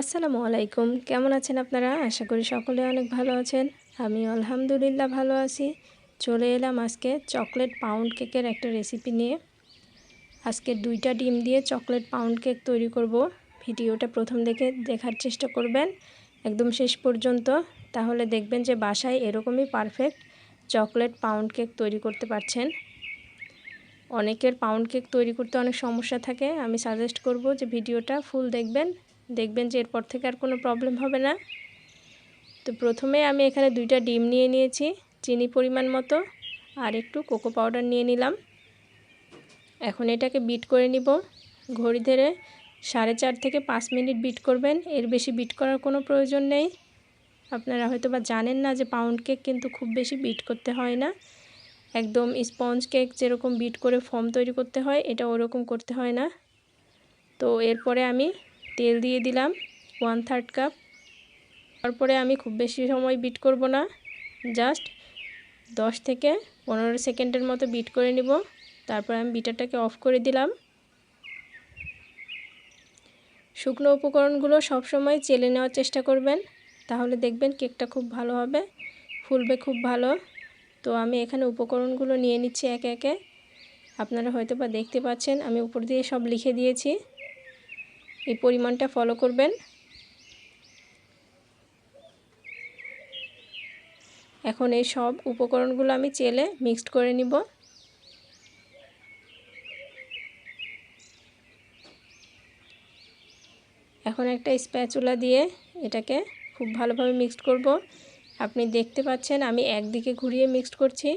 আসসালামু আলাইকুম। কেমন আছেন আপনারা? আশা করি সকলে অনেক ভালো আছেন। আমি আলহামদুলিল্লাহ ভালো আছি। চলে এলাম আজকে চকলেট পাউন্ড কেকের একটা রেসিপি নিয়ে। আজকে দুইটা ডিম দিয়ে চকলেট পাউন্ড কেক তৈরি করব। ভিডিওটা প্রথম দেখে দেখার চেষ্টা করবেন। একদম শেষ পর্যন্ত। তাহলে দেখবেন যে বাসায় এরকমই পারফেক্ট চকলেট পাউন্ড কেক তৈরি করতে পারছেন। অনেকের পাউন্ড কেক তৈরি করতে অনেক সমস্যা থাকে। আমি সাজেস্ট করব যে ভিডিওটা ফুল দেখবেন। দেখবেন যে এরপর থেকে আর কোনো প্রবলেম হবে না। তো প্রথমে আমি এখানে দুইটা ডিম নিয়ে নিয়েছি, চিনি পরিমাণ মতো, আর একটু কোকো পাউডার নিয়ে নিলাম। এখন এটাকে বিট করে নিব। ঘড়ি ধরে সাড়ে চার থেকে পাঁচ মিনিট বিট করবেন, এর বেশি বিট করার কোনো প্রয়োজন নেই। আপনারা হয়তো বা জানেন না যে পাউন্ড কেক কিন্তু খুব বেশি বিট করতে হয় না। একদম স্পঞ্জ কেক যেরকম বিট করে ফর্ম তৈরি করতে হয়, এটা ওরকম করতে হয় না। তো এরপরে আমি তেল দিয়ে দিলাম ওয়ান থার্ড কাপ তারপরে আমি খুব বেশি সময় বিট করব না জাস্ট দশ থেকে পনেরো সেকেন্ডের মতো বিট করে নিব। তারপর আমি বিটারটাকে অফ করে দিলাম। শুকনো উপকরণগুলো সবসময় চেলে নেওয়ার চেষ্টা করবেন, তাহলে দেখবেন কেকটা খুব ভালো হবে, ফুলবে খুব ভালো। তো আমি এখানে উপকরণগুলো নিয়ে নিচ্ছি একে একে। আপনারা হয়তো বা দেখতে পাচ্ছেন, আমি উপর দিয়ে সব লিখে দিয়েছি। এই পরিমাণটা ফলো করবেন। এখন এই সব উপকরণগুলো আমি চেলে মিক্সড করে নিব। এখন একটা স্প্যাচুলা দিয়ে এটাকে খুব ভালোভাবে মিক্সড করব। আপনি দেখতে পাচ্ছেন আমি একদিকে ঘুরিয়ে মিক্সড করছি।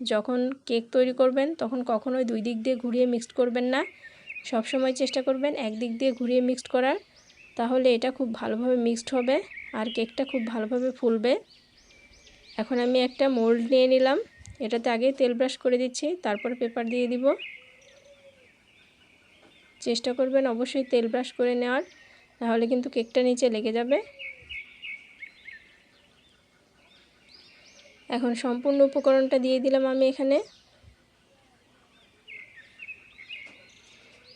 যখন কেক তৈরি করবেন তখন কখনোই দুই দিক দিয়ে ঘুরিয়ে মিক্সড করবেন না। সব সময় চেষ্টা করবেন একদিক দিয়ে ঘুরিয়ে মিক্সড করার। তাহলে এটা খুব ভালোভাবে মিক্সড হবে আর কেকটা খুব ভালোভাবে ফুলবে। এখন আমি একটা মোল্ড নিয়ে নিলাম। এটাতে আগে তেল ব্রাশ করে দিচ্ছি, তারপর পেপার দিয়ে দিব। চেষ্টা করবেন অবশ্যই তেল ব্রাশ করে নেওয়ার, তাহলে কিন্তু কেকটা নিচে লেগে যাবে। এখন সম্পূর্ণ উপকরণটা দিয়ে দিলাম আমি এখানে।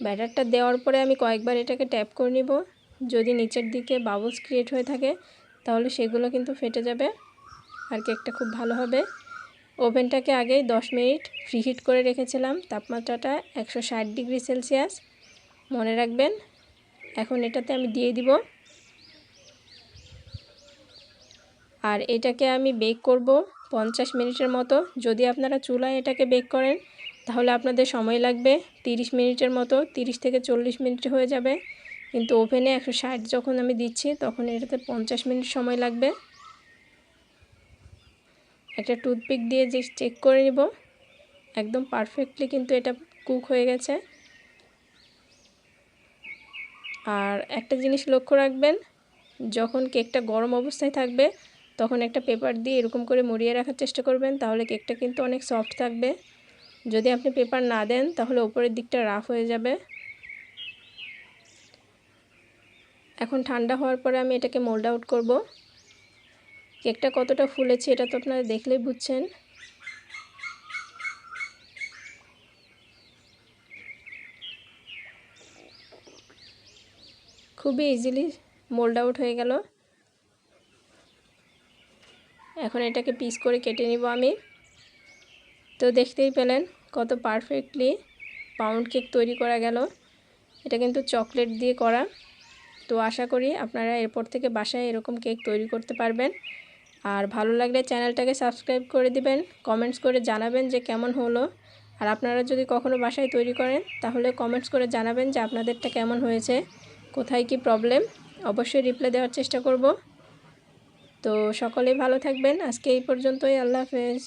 ব্যাটারটা দেওয়ার পরে আমি কয়েকবার এটাকে ট্যাপ করে নিব। যদি নিচের দিকে বাবলস ক্রিয়েট হয়ে থাকে, তাহলে সেগুলো কিন্তু ফেটে যাবে আর কেকটা খুব ভালো হবে। ওভেনটাকে আগেই 10 মিনিট ফ্রিহিট করে রেখেছিলাম। তাপমাত্রাটা একশো ষাট ডিগ্রি সেলসিয়াস। মনে রাখবেন, এখন এটাতে আমি দিয়ে দিব। আর এটাকে আমি বেক করব পঞ্চাশ মিনিটের মতো। যদি আপনারা চুলায় এটাকে বেক করেন তাহলে আপনাদের সময় লাগবে 30 মিনিটের মতো 30 থেকে চল্লিশ মিনিট হয়ে যাবে। কিন্তু ওভেনে একশো ষাট যখন আমি দিচ্ছি, তখন এটাতে পঞ্চাশ মিনিট সময় লাগবে। একটা টুথপিক দিয়ে যে চেক করে নিব, একদম পারফেক্টলি কিন্তু এটা কুক হয়ে গেছে। আর একটা জিনিস লক্ষ্য রাখবেন, যখন কেকটা গরম অবস্থায় থাকবে, তখন একটা পেপার দিয়ে এরকম করে মুড়িয়ে রাখার চেষ্টা করবেন, তাহলে কেকটা কিন্তু অনেক সফট থাকবে। যদি আপনি পেপার না দেন, তাহলে ওপরের দিকটা রাফ হয়ে যাবে। এখন ঠান্ডা হওয়ার পরে আমি এটাকে মোল্ড আউট করব। কেকটা কতটা ফুলেছে এটা তো আপনারা দেখলেই বুঝছেন। খুবই ইজিলি মোল্ড আউট হয়ে গেল। এখন এটাকে পিস করে কেটে নিব আমি। তো দেখতেই পেলেন কত পারফেক্টলি পাউন্ড কেক তৈরি করা গেল। এটা কিন্তু চকলেট দিয়ে করা। তো আশা করি আপনারা এরপর থেকে বাসায় এরকম কেক তৈরি করতে পারবেন। আর ভালো লাগলে চ্যানেলটাকে সাবস্ক্রাইব করে দিবেন কমেন্টস করে জানাবেন যে কেমন হলো। আর আপনারা যদি কখনও বাসায় তৈরি করেন, তাহলে কমেন্টস করে জানাবেন যে আপনাদেরটা কেমন হয়েছে, কোথায় কি প্রবলেম অবশ্যই রিপ্লাই দেওয়ার চেষ্টা করব। তো সকলেই ভালো থাকবেন। আজকে এই পর্যন্তই। আল্লাহ হাফেজ।